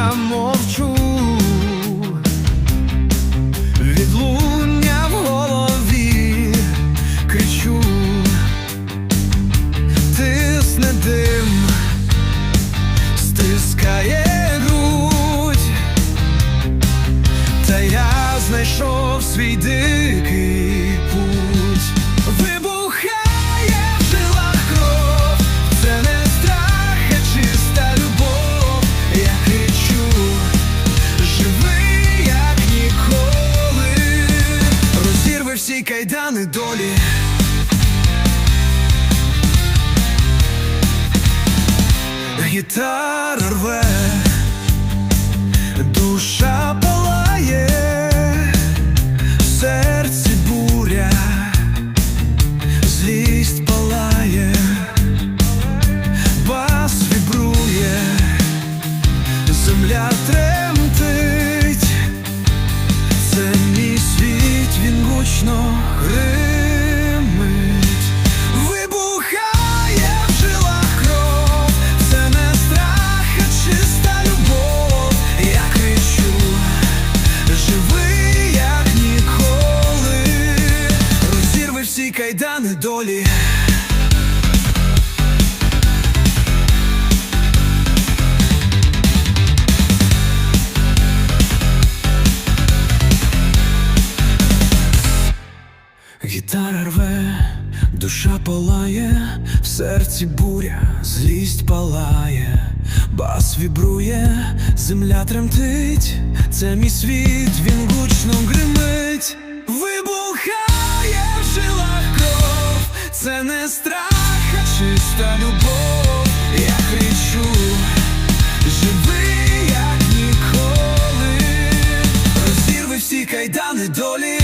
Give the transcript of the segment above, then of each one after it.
мовчу. Відлуння в голові кричу, тисне дим, стискає грудь, та я знайшов свій дикий кайдани долі. Гітара рве, душа палає, всі кайдани долі. Гітара рве, душа палає, в серці буря, злість палає, бас вібрує, земля тремтить, це мій світ, він гучно чиста любов, я кричу, живий, як ніколи, розірви всі кайдани долі.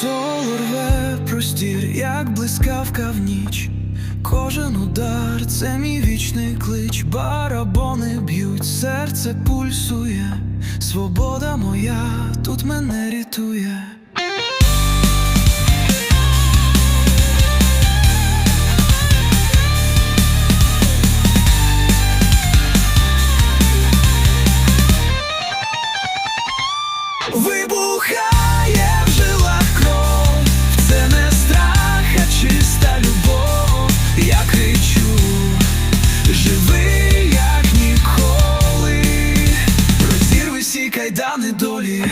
Соло простір, як блискавка в це мій вічний клич, барабони б'ють, серце пульсує, свобода моя тут мене рятує. Живий, як ніколи, розірви всі кайдани долі.